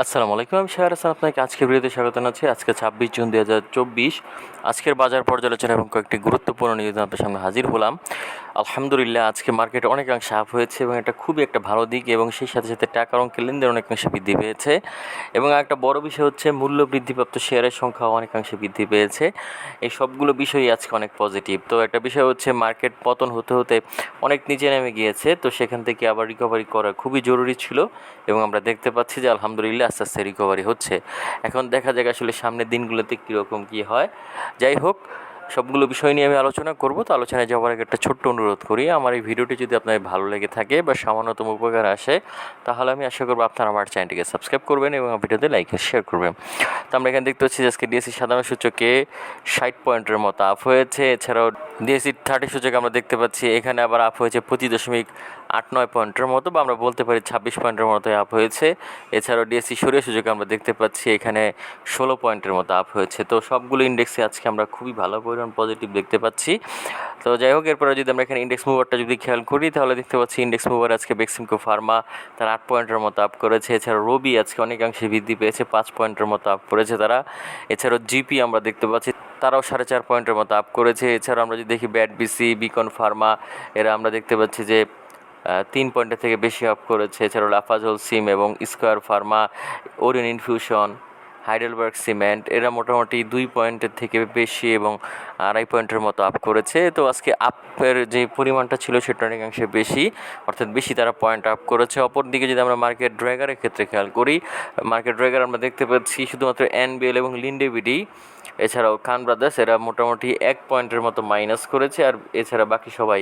আসসালামু আলাইকুম, আমি শাহর হাসান আপনাকে আজকের ভিডিওতে স্বাগত জানাচ্ছি। আজকে ছাব্বিশ জুন দু হাজার চব্বিশ। আজকের বাজার পর্যালোচনা এবং কয়েকটি গুরুত্বপূর্ণ নিউজ আপনার সামনে হাজির হলাম। আলহামদুলিল্লাহ, আজকে মার্কেট অনেকাংশে আপ হয়েছে এবং এটা খুবই একটা ভালো দিক এবং সেই সাথে সাথে টাকার অঙ্কের লেনদেন অনেকাংশে বৃদ্ধি পেয়েছে এবং একটা বড় বিষয় হচ্ছে মূল্য বৃদ্ধিপ্রাপ্ত শেয়ারের সংখ্যা অনেকাংশে বৃদ্ধি পেয়েছে। এই সবগুলো বিষয়ই আজকে অনেক পজিটিভ তো একটা বিষয় হচ্ছে মার্কেট পতন হতে হতে অনেক নিচে নেমে গিয়েছে, তো সেখান থেকে আবার রিকভারি করা খুবই জরুরি ছিল এবং আমরা দেখতে পাচ্ছি যে আলহামদুলিল্লাহ আস্তে আস্তে রিকভারি হচ্ছে। এখন দেখা যাক আসলে সামনের দিনগুলোতে কীরকম কী হয়। যাই হোক সবগুলো বিষয় নিয়ে আমি আলোচনা করব। তো আলোচনায় যাওয়ার আগে একটা ছোট্ট অনুরোধ করি। আমার এই ভিডিওটি যদি আপনার ভালো লেগে থাকে বা সামান্যতম উপকার আসে, তাহলে আমি আশা করব আপনারা আমার চ্যানেলটিকে সাবস্ক্রাইব করবেন এবং ভিডিওতে লাইক শেয়ার করবেন। তো আমরা এখানে দেখতে পাচ্ছি আজকে ডিএসসি সাধারণ সূচকে ষাট পয়েন্টের মতো আপ হয়েছে। এছাড়াও ডিএসসি থার্টি সূচকে আমরা দেখতে পাচ্ছি। এখানে আবার আপ হয়েছে পঁচিশ দশমিক আট, নয় পয়েন্টের মতো বা আমরা বলতে পারি ছাব্বিশ পয়েন্টের মতো আপ হয়েছে। এছাড়াও ডিএসসি সরিয়ে সূচকে আমরা দেখতে পাচ্ছি, এখানে ষোলো পয়েন্টের মতো আপ হয়েছে। তো সবগুলো ইন্ডেক্সে আজকে আমরা খুবই ভালো পরিমাণ পজিটিভ দেখতে পাচ্ছি। তো যাই হোক, এরপরে যদি আমরা এখানে ইন্ডেক্স মুভারটা যদি খেয়াল করি, তাহলে দেখতে পাচ্ছি ইন্ডেক্স মুভার আজকে বেক্সিমকো ফার্মা তার আট পয়েন্টের মতো আপ করেছে। এছাড়া রবি আজকে অনেকাংশে বৃদ্ধি পেয়েছে, পাঁচ পয়েন্টের মতো আপ করেছে তারা। এছাড়াও জিপি আমরা দেখতে পাচ্ছি, তারাও সাড়ে চার পয়েন্টের মতো আপ করেছে। এছাড়া আমরা যদি দেখি ব্যাট বিসি বিকন ফার্মা এরা আমরা দেখতে পাচ্ছি যে তিন পয়েন্টের থেকে বেশি আপ করেছে। এছাড়াও লাফাজল সিম এবং square pharma Orion infusion Heidelberg cement এরা মোটামুটি দুই পয়েন্টের থেকে বেশি এবং আড়াই পয়েন্টের মতো আপ করেছে। তো আজকে আপের যে পরিমাণটা ছিল সেটা অনেকাংশে বেশি, অর্থাৎ বেশি তারা পয়েন্ট আপ করেছে। অপরদিকে যদি আমরা মার্কেট ড্র্যাগারের ক্ষেত্রে খেয়াল করি মার্কেট ড্র্যাগার আমরা দেখতে পাচ্ছি শুধুমাত্র এনবিএল এবং লিন্ডেবিডি এছাড়াও খান ব্রাদার্স এরা মোটামুটি এক পয়েন্টের মতো মাইনাস করেছে, আর এছাড়া বাকি সবাই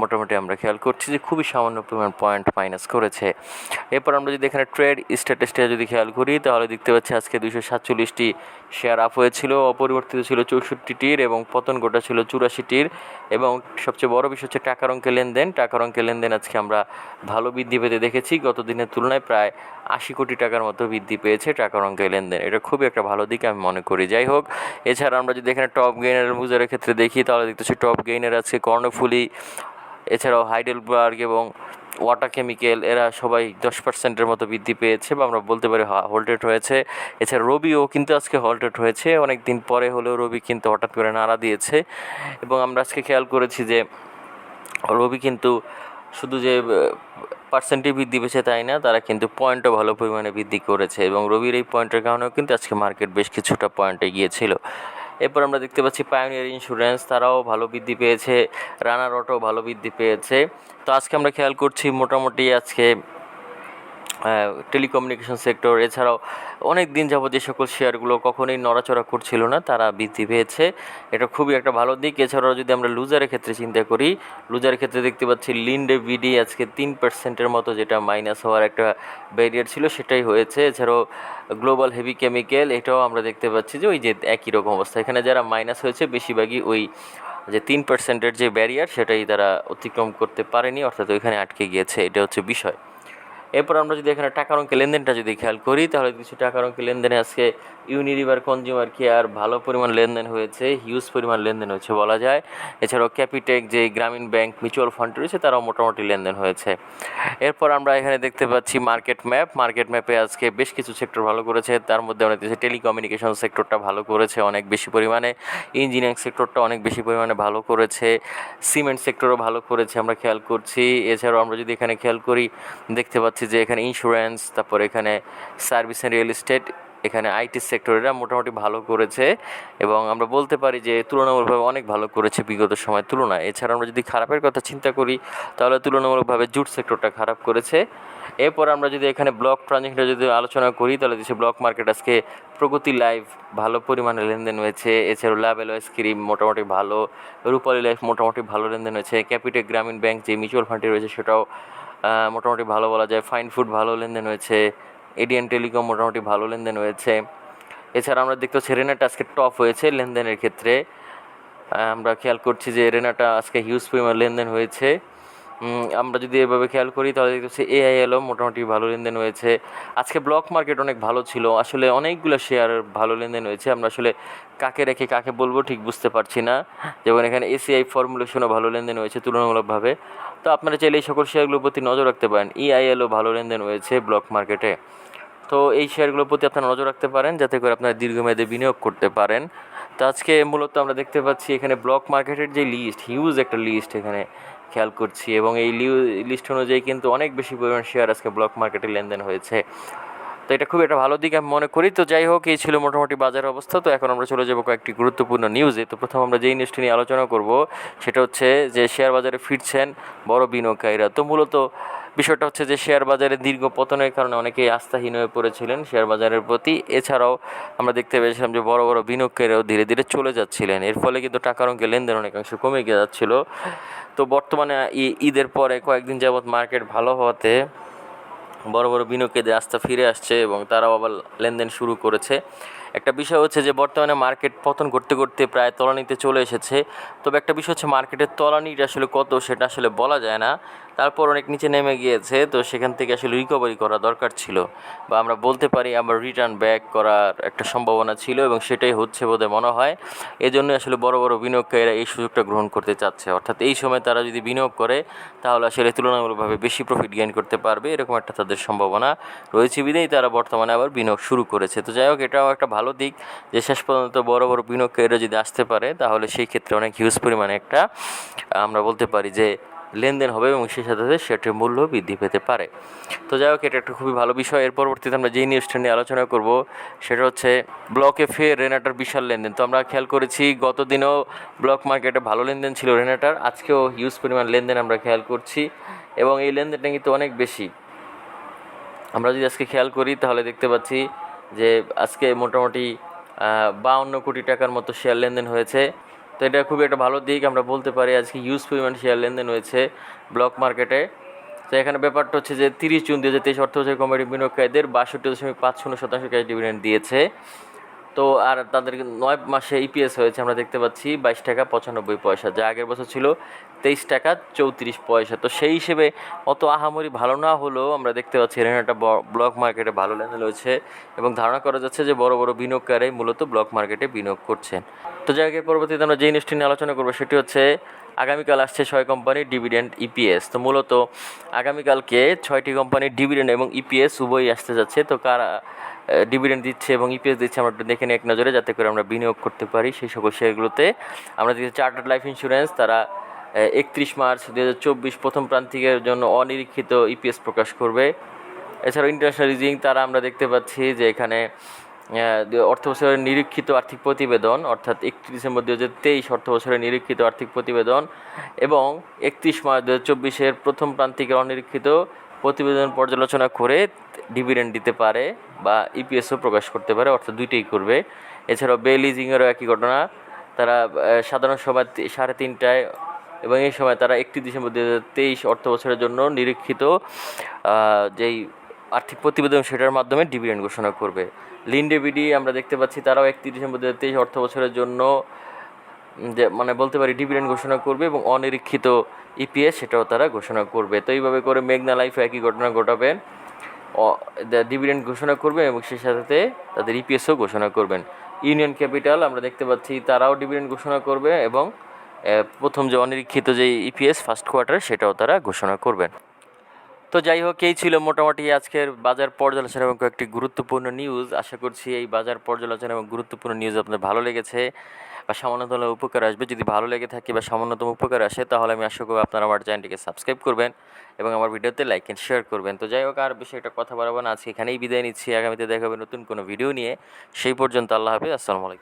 মোটামুটি আমরা খেয়াল করছি যে খুবই সামান্য পরিমাণ পয়েন্ট মাইনাস করেছে। এরপর আমরা যদি এখানে ট্রেড স্ট্যাটাসটা যদি খেয়াল করি, তাহলে দেখতে পাচ্ছি আজকে দুশো সাতচল্লিশটি শেয়ার আপ হয়েছিল, অপরিবর্তিত ছিল চৌষট্টিটির এবং পতন গোটা ছিল চুরাশিটির এবং সবচেয়ে বড় বিষয় হচ্ছে টাকার অঙ্কে লেনদেন। টাকার অঙ্কে লেনদেন আজকে আমরা ভালো বৃদ্ধি পেতে দেখেছি। গত দিনের তুলনায় প্রায় আশি কোটি টাকার মতো বৃদ্ধি পেয়েছে টাকার অঙ্কে লেনদেন। এটা খুবই একটা ভালো দিক, আমি মনে করি। যাই হোক, এছাড়া আমরা যদি এখানে টপ গেইনার মুজারের ক্ষেত্রে দেখি, তাহলে দেখতেছি টপ গেইনার আছে কর্ণফুলি এছাড়াও হাইডেলবার্গ এবং ওয়াটার কেমিক্যাল, এরা সবাই দশ পার্সেন্টের মতো বৃদ্ধি পেয়েছে বা আমরা বলতে পারি হোল্টেড হয়েছে। এছাড়া রবিও কিন্তু আজকে হোল্টেড হয়েছে। অনেক দিন পরে হলেও রবি কিন্তু হঠাৎ করে নাড়া দিয়েছে। এবং আমরা আজকে খেয়াল করেছি যে রবি কিন্তু শুধু যে পার্সেন্টেজ বৃদ্ধি পেয়েছে তাই না, তারা কিন্তু পয়েন্টও ভালো পরিমাণে বৃদ্ধি করেছে। এবং রবির এই পয়েন্টের কারণেও কিন্তু আজকে মার্কেট বেশ কিছুটা পয়েন্টে গিয়েছিল। এরপর আমরা দেখতে পাচ্ছি পায়োনিয়ার ইন্স্যুরেন্স তারাও ভালো বৃদ্ধি পেয়েছে। রানার অটো ভালো বৃদ্ধি পেয়েছে। তো আজকে আমরা খেয়াল করছি মোটামুটি আজকে টেলিকমিউনিকেশন সেক্টর এছাড়াও অনেক দিন যাবত যে সকল শেয়ারগুলো কখনোই নড়াচড়া করছিল না, তারা বৃদ্ধি পেয়েছে। এটা খুবই একটা ভালো দিক। এছাড়াও যদি আমরা লুজারের ক্ষেত্রে চিন্তা করি লুজারের ক্ষেত্রে দেখতে পাচ্ছি লিন্ডে বিডি আজকে তিন পার্সেন্টের মতো যেটা মাইনাস হওয়ার একটা ব্যারিয়ার ছিল, সেটাই হয়েছে। এছাড়াও গ্লোবাল হেভি কেমিক্যাল এটাও আমরা দেখতে পাচ্ছি যে ওই যে একই রকম অবস্থা। এখানে যারা মাইনাস হয়েছে, বেশিরভাগই ওই যে তিন পার্সেন্টের যে ব্যারিয়ার সেটাই তারা অতিক্রম করতে পারেনি, অর্থাৎ ওইখানে আটকে গিয়েছে। এটা হচ্ছে বিষয়। এরপর আমরা যদি এখানে টাকার অঙ্কে লেনদেনটা যদি খেয়াল করি, তাহলে কিছু টাকার অঙ্কে লেনদেনে আজকে ইউনিলিভার কনজিউমার কেয়ার ভালো পরিমাণ লেনদেন হয়েছে হিউজ পরিমাণ লেনদেন হয়েছে বলা যায়। এছাড়াও ক্যাপিটেক যে গ্রামীণ ব্যাংক মিউচুয়াল ফান্ড রয়েছে, তারাও মোটামুটি লেনদেন হয়েছে। এরপর আমরা এখানে দেখতে পাচ্ছি মার্কেট ম্যাপ মার্কেট ম্যাপে আজকে বেশ কিছু সেক্টর ভালো করেছে। তার মধ্যে আমরা দেখছি টেলিকমিউনিকেশন সেক্টরটা ভালো করেছে অনেক বেশি পরিমাণে। ইঞ্জিনিয়ারিং সেক্টরটা অনেক বেশি পরিমাণে ভালো করেছে। সিমেন্ট সেক্টরও ভালো করেছে আমরা খেয়াল করছি। এছাড়াও আমরা যদি এখানে খেয়াল করি, দেখতে পাচ্ছি যে এখানে ইন্স্যুরেন্স তারপর এখানে সার্ভিস অ্যান্ড রিয়েল এস্টেট এখানে আইটি সেক্টরেরা মোটামুটি ভালো করেছে এবং আমরা বলতে পারি যে তুলনামূলকভাবে অনেক ভালো করেছে বিগত সময়ের তুলনায়। এছাড়া আমরা যদি খারাপের কথা চিন্তা করি, তাহলে তুলনামূলকভাবে জুট সেক্টরটা খারাপ করেছে। এরপর আমরা যদি এখানে ব্লক ট্রানজেকশনটা যদি আলোচনা করি, তাহলে দেশে ব্লক মার্কেট আজকে প্রগতি লাইভ ভালো পরিমাণে লেনদেন হয়েছে। এছাড়াও ল্যাবেল স্ক্রিম মোটামুটি ভালো রূপালী লাইফ মোটামুটি ভালো লেনদেন হয়েছে। ক্যাপিটেক গ্রামীণ ব্যাংক যে মিউচুয়াল ফান্ডে রয়েছে, সেটাও মোটামুটি ভালো বলা যায় ফাইন ফুড ভালো লেনদেন হয়েছে এডিএন টেলিকম মোটামুটি ভালো লেনদেন হয়েছে। এছাড়া আমরা দেখতে পাচ্ছি রেনাটা আজকে টপ হয়েছে লেনদেনের ক্ষেত্রে। আমরা খেয়াল করছি যে রেনাটা আজকে হিউজ পরিমাণ লেনদেন হয়েছে। আমরা যদি এভাবে খেয়াল করি, তাহলে দেখতে পাচ্ছি এআইএলও মোটামুটি ভালো লেনদেন হয়েছে। আজকে ব্লক মার্কেট অনেক ভালো ছিল। আসলে অনেকগুলো শেয়ার ভালো লেনদেন হয়েছে। আমরা আসলে কাকে রেখে কাকে বলব ঠিক বুঝতে পারছি না। যেমন এখানে এসিআই ফর্মুলেশনও ভালো লেনদেন হয়েছে তুলনামূলকভাবে। তো আপনারা চাইলে এই সকল শেয়ারগুলোর প্রতি নজর রাখতে পারেন। ইআইএলও ভালো লেনদেন হয়েছে ব্লক মার্কেটে। তো এই শেয়ারগুলোর প্রতি আপনারা নজর রাখতে পারেন, যাতে করে আপনারা দীর্ঘমেয়াদে বিনিয়োগ করতে পারেন। তো আজকে মূলত আমরা দেখতে পাচ্ছি এখানে ব্লক মার্কেটের যে লিস্ট হিউজ একটা লিস্ট এখানে। খেয়াল করছি এবং এই লিস্ট অনুযায়ী কিন্তু অনেক বেশি পরিমাণ শেয়ার আজকে ব্লক মার্কেটে লেনদেন হয়েছে। তো এটা খুব একটা ভালো দিক আমি মনে করি। তো যাই হোক, এই ছিল মোটামুটি বাজার অবস্থা। তো এখন আমরা চলে যাব কয়েকটি গুরুত্বপূর্ণ নিউজে তো প্রথম আমরা যেই নিউজটি নিয়ে আলোচনা করব, সেটা হচ্ছে যে শেয়ার বাজারে ফিরছেন বড় বিনিয়োগকারীরা। তো মূলত বিষয়টা হচ্ছে যে শেয়ার বাজারে দীর্ঘ পতনের কারণে অনেকেই আস্থাহীন হয়ে পড়েছিলেন শেয়ার বাজারের প্রতি। এছাড়াও আমরা দেখতে পেয়েছিলাম যে বড় বড় বিনিয়োগকারীরাও ধীরে ধীরে চলে যাচ্ছিলেন। এর ফলে কিন্তু টাকার অঙ্কে লেনদেন অনেকাংশ কমে গিয়ে যাচ্ছিল। তো বর্তমানে ঈদের পরে কয়েকদিন যাবৎ মার্কেট ভালো হওয়াতে বড় বড় বিনিয়োগকারীদের আস্থা ফিরে আসছে এবং তারাও আবার লেনদেন শুরু করেছে। একটা বিষয় হচ্ছে যে বর্তমানে মার্কেট পতন করতে করতে প্রায় তলানিতে চলে এসেছে। তবে একটা বিষয় হচ্ছে মার্কেটের তলানিটা আসলে কত সেটা আসলে বলা যায় না। তারপর অনেক নিচে নেমে গিয়েছে, তো সেখান থেকে আসলে রিকভারি করা দরকার ছিল বা আমরা বলতে পারি আবার রিটার্ন ব্যাক করার একটা সম্ভাবনা ছিল এবং সেটাই হচ্ছে বোধহয় মনে হয়। এজন্য আসলে বড় বড় বিনিয়োগকারীরা এই সুযোগটা গ্রহণ করতে চাচ্ছে। অর্থাৎ এই সময় তারা যদি বিনিয়োগ করে, তাহলে আসলে তুলনামূলকভাবে বেশি প্রফিট গেইন করতে পারবে, এরকম একটা তাদের সম্ভাবনা রয়েছে। বিধেই তারা বর্তমানে আবার বিনিয়োগ শুরু করেছে। তো যাই হোক, এটাও একটা ভালো দিক, যে শেষ পর্যন্ত বড় বড় বিনিয়োগকারীরা যদি আসতে পারে, তাহলে সেই ক্ষেত্রে অনেক হিউজ পরিমাণে একটা, আমরা বলতে পারি যে লেনদেন হবে এবং সেই সাথে সাথে সেটির মূল্য বৃদ্ধি পেতে পারে। তো যাই হোক, এটা একটা খুবই ভালো বিষয়। এর পরবর্তীতে আমরা যেই নিউজটা নিয়ে আলোচনা করব, সেটা হচ্ছে ব্লকে ফের রেনাটার বিশাল লেনদেন। তো আমরা খেয়াল করেছি, গত দিনও ব্লক মার্কেটে ভালো লেনদেন ছিল রেনাটার, আজকেও হিউজ পরিমাণ লেনদেন আমরা খেয়াল করছি এবং এই লেনদেনটা কিন্তু অনেক বেশি। আমরা যদি আজকে খেয়াল করি, তাহলে দেখতে পাচ্ছি যে আজকে মোটামুটি বাউন্ন কোটি টাকার মতো শেয়ার লেনদেন হয়েছে। তো এটা খুবই একটা ভালো দিক, আমরা বলতে পারি আজকে ইউজ পরিমাণ শেয়ার লেনদেন হয়েছে ব্লক মার্কেটে তো এখানে ব্যাপারটা হচ্ছে যে তিরিশ জুন দু হাজার তেইশ অর্থ কমিটি বিনিয়োগকারীদের বাষট্টি দশমিক পাঁচ শূন্য শতাংশ ক্যাশ ডিভিডেন্ড দিয়েছে। তো আর তাদের নয় মাসে ইপিএস হয়েছে, আমরা দেখতে পাচ্ছি বাইশ টাকা পঁচানব্বই পয়সা। যা আগের বছর ছিল তেইশ টাকা চৌত্রিশ পয়সা। তো সেই হিসেবে অত আহামরি ভালো না হলেও আমরা দেখতে পাচ্ছি একটা ব্লক মার্কেটে ভালো লেনদেন রয়েছে এবং ধারণা করা যাচ্ছে যে বড় বড় বিনিয়োগকারী মূলত ব্লক মার্কেটে বিনিয়োগ করছেন। তো যাই পরবর্তীতে আমরা যে নিউজটি নিয়ে আলোচনা করব, সেটি হচ্ছে আগামীকাল আসছে ছয় কোম্পানির ডিভিডেন্ড ইপিএস তো মূলত আগামীকালকে ছয়টি কোম্পানির ডিভিডেন্ড এবং ইপিএস উভয়ই আসতে যাচ্ছে। তো কারা ডিভিডেন্ড দিচ্ছে এবং ইপিএস দিচ্ছে আমরা একটু দেখে নিই এক নজরে যাতে করে আমরা বিনিয়োগ করতে পারি সেই সকল শেয়ারগুলোতে। আমরা দেখছি চার্টার্ড লাইফ ইন্স্যুরেন্স তারা একত্রিশ মার্চ দু হাজার চব্বিশ প্রথম প্রান্তিকের জন্য অনিরীক্ষিত ইপিএস প্রকাশ করবে। এছাড়াও ইন্টারন্যাশনাল রিজিং তারা আমরা দেখতে পাচ্ছি যে এখানে অর্থ বছরের নিরীক্ষিত আর্থিক প্রতিবেদন, অর্থাৎ একত্রিশ ডিসেম্বর দু হাজার তেইশ অর্থ বছরের নিরীক্ষিত আর্থিক প্রতিবেদন এবং একত্রিশ মার্চ দু হাজার চব্বিশের প্রথম প্রান্তিকের অনিরীক্ষিত প্রতিবেদন পর্যালোচনা করে ডিভিডেন্ড দিতে পারে বা ইপিএসও প্রকাশ করতে পারে, অর্থাৎ দুইটাই করবে। এছাড়াও বে লিজিংয়েরও একই ঘটনা, তারা সাধারণ সভা সাড়ে তিনটায় এবং এই সময় তারা একটি ডিসেম্বর দু হাজার তেইশ অর্থ বছরের জন্য নিরীক্ষিত যেই আর্থিক প্রতিবেদন সেটার মাধ্যমে ডিভিডেন্ড ঘোষণা করবে। লিন্ডেবিডি আমরা দেখতে পাচ্ছি তারাও একত্রিশ হাজার তেইশ অর্থ বছরের জন্য যে মানে বলতে পারি ডিভিডেন্ড ঘোষণা করবে এবং অনিরীক্ষিত ইপিএস সেটাও তারা ঘোষণা করবে। তো এইভাবে করে মেঘনা লাইফে একই ঘটনা ঘটাবে ডিভিডেন্ড ঘোষণা করবে এবং সেই সাথে তাদের ইপিএসও ঘোষণা করবেন। ইউনিয়ন ক্যাপিটাল, আমরা দেখতে পাচ্ছি তারাও ডিভিডেন্ড ঘোষণা করবে এবং প্রথম যে অনিরীক্ষিত যে ইপিএস ফার্স্ট কোয়ার্টার সেটাও তারা ঘোষণা করবেন। তো যাই হোক, এই ছিল মোটামুটি আজকের বাজার পর্যালোচনা এবং কয়েকটি গুরুত্বপূর্ণ নিউজ আশা করছি এই বাজার পর্যালোচনা এবং গুরুত্বপূর্ণ নিউজ আপনার ভালো লেগেছে বা সামান্যতম উপকার আসবে। যদি ভালো লেগে থাকে বা সামান্যতম উপকার আসে, তাহলে আমি আশা করব আপনারা আমার চ্যানেলটিকে সাবস্ক্রাইব করবেন এবং আমার ভিডিওতে লাইক অ্যান্ড শেয়ার করবেন। তো যাই হোক, আর বেশি একটা কথা বাড়াবো না, আজকে এখানেই বিদায় নিচ্ছি। আগামীতে দেখা হবে নতুন কোনো ভিডিও নিয়ে। সেই পর্যন্ত আল্লাহ হাফিজ, আসসালামু আলাইকুম।